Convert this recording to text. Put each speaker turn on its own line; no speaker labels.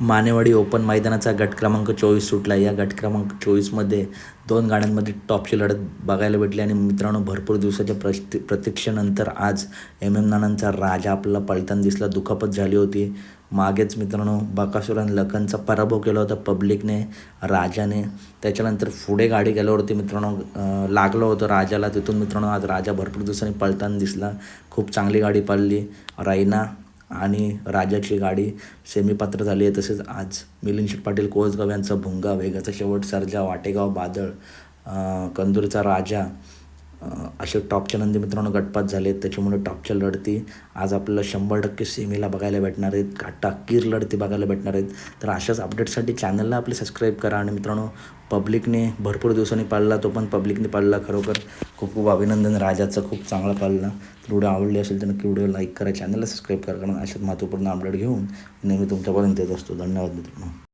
Manewadi open मैदानाचा गट क्रमांक चोवीस सुटला. या गट क्रमांक चोवीसमध्ये दोन गाड्यांमध्ये टॉपची लढत बघायला भेटली आणि मित्रांनो भरपूर दिवसाच्या प्रति प्रतीक्षेनंतर आज एम एम नानांचा राजा आपला पळताना दिसला. दुखापत झाली होती. मागेच मित्रांनो बकासूर आणि लखनचा पराभव केला होता पब्लिकने राजाने. त्याच्यानंतर पुढे गाडी गेल्यावरती मित्रांनो लागलं होतं राजाला. तिथून मित्रांनो आज राजा भरपूर दिवसांनी पळताना दिसला. खूप चांगली गाडी पळली रायना आणि राजाची गाडी सेमीपात्र झाली आहे. तसेच आज मिलिंद पाटील कोसगाव यांचा भुंगा वेगाचा शेवट सरजा वाटेगाव बादळ कंदूरचा राजा असे टॉपच्या नंदी मित्रांनो गटपात झाले. त्याच्यामुळे टॉपच्या लढती आज आपल्याला शंभर टक्के सेमीला बघायला भेटणार आहेत. काटा कीर लढती बघायला भेटणार आहेत. तर अशाच अपडेटसाठी चॅनलला आपले सबस्क्राईब करा आणि मित्रांनो पब्लिकने भरपूर दिवसांनी पाळला तो पण पब्लिकने पाळला खरोखर. खूप खूप अभिनंदन राजाचं खूप चांगला पाळला. तर व्हिडिओ आवडली असेल तर नक्की व्हिडिओ लाईक करा चॅनलला सबस्क्राईब करा. कारण अशाच महत्त्वपूर्ण अपडेट घेऊन नेहमी तुमच्यापर्यंत येत असतो. धन्यवाद मित्रांनो.